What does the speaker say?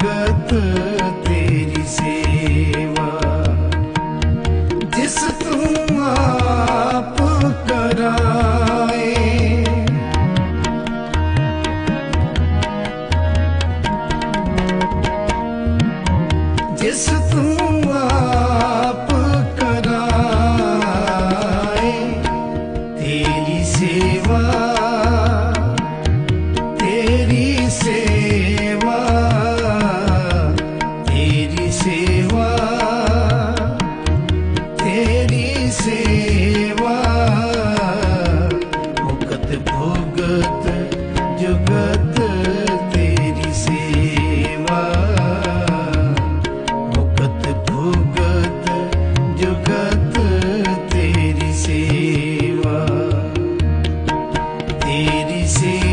ਜਗਤ ਤੇਰੀ ਸੇਵਾ ਜਿਸ ਤੂੰ ਆਪ ਕਰਾਏ ਜਿਸ ਤੂੰ ਆਪ ਕਰਾਏ ਸੇਵਾ ਸੇਵਾ ਤੇਰੀ ਸੇਵਾ। ਮੁਕਤ ਜੁਗਤ ਤੇਰੀ ਸੇਵਾ। ਮੁਕਤ ਭੋਗਤ ਜੁਗਤ ਤੇਰੀ ਸੇਵਾ। ਤੇਰੀ ਸੇਵਾ